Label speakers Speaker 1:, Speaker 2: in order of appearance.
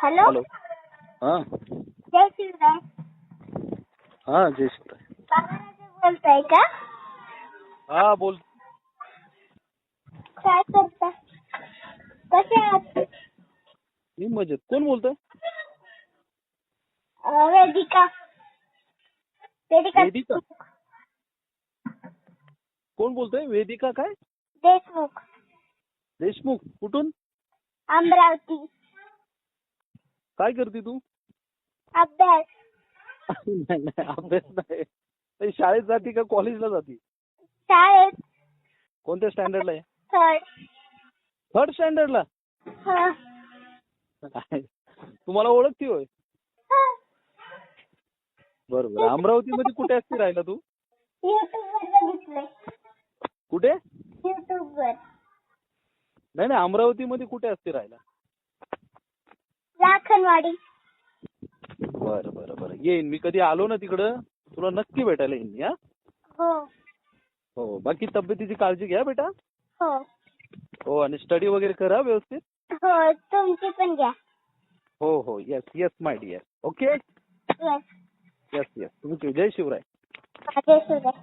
Speaker 1: Hello?
Speaker 2: हा.
Speaker 1: जय शिवराय.
Speaker 2: हा जय शिवराय.
Speaker 1: बाबाराजे बोलताय का?
Speaker 2: हा बोल.
Speaker 1: काय करता? कसे आहात?
Speaker 2: मी मजेत. कोण बोलतोय?
Speaker 1: अं, वेदिका. वेदिका
Speaker 2: वेदिका? कोण बोलतोय? वेदिका काय?
Speaker 1: देशमुख.
Speaker 2: देशमुख. कुठून?
Speaker 1: अमरावती.
Speaker 2: काय करते तू?
Speaker 1: अभ्यास.
Speaker 2: नाही नाही अभ्यास नाही. नाही, शाळेत जाती का कॉलेजला जाती?
Speaker 1: शाळेत.
Speaker 2: कोणत्या स्टँडर्डला आहे?
Speaker 1: थर्ड
Speaker 2: थर्ड स्टँडर्डला
Speaker 1: हं.
Speaker 2: तुम्हाला ओळखती होय?
Speaker 1: हं.
Speaker 2: बरोबर. अमरावतीमध्ये कुठे असते राहायला तू?
Speaker 1: YouTube वर बघितलंय.
Speaker 2: कुठे?
Speaker 1: YouTube वर.
Speaker 2: नाही नाही अमरावतीमध्ये कुठे असते राहायला
Speaker 1: लाखनवाडी
Speaker 2: बरं बरं बरं. येईन मी. कधी आलो ना तिकडं तुला नक्की भेटायला येईन मी हा?
Speaker 1: हो.
Speaker 2: हो बाकी तब्येतीची काळजी घ्या बेटा.
Speaker 1: हो.
Speaker 2: हो आणि स्टडी वगैरे करा व्यवस्थित.
Speaker 1: हो तुमची पण घ्या.
Speaker 2: हो हो. Yes yes my dear okay
Speaker 1: yes
Speaker 2: yes yes तुमची. जय शिवराय.
Speaker 1: जय शिवराय.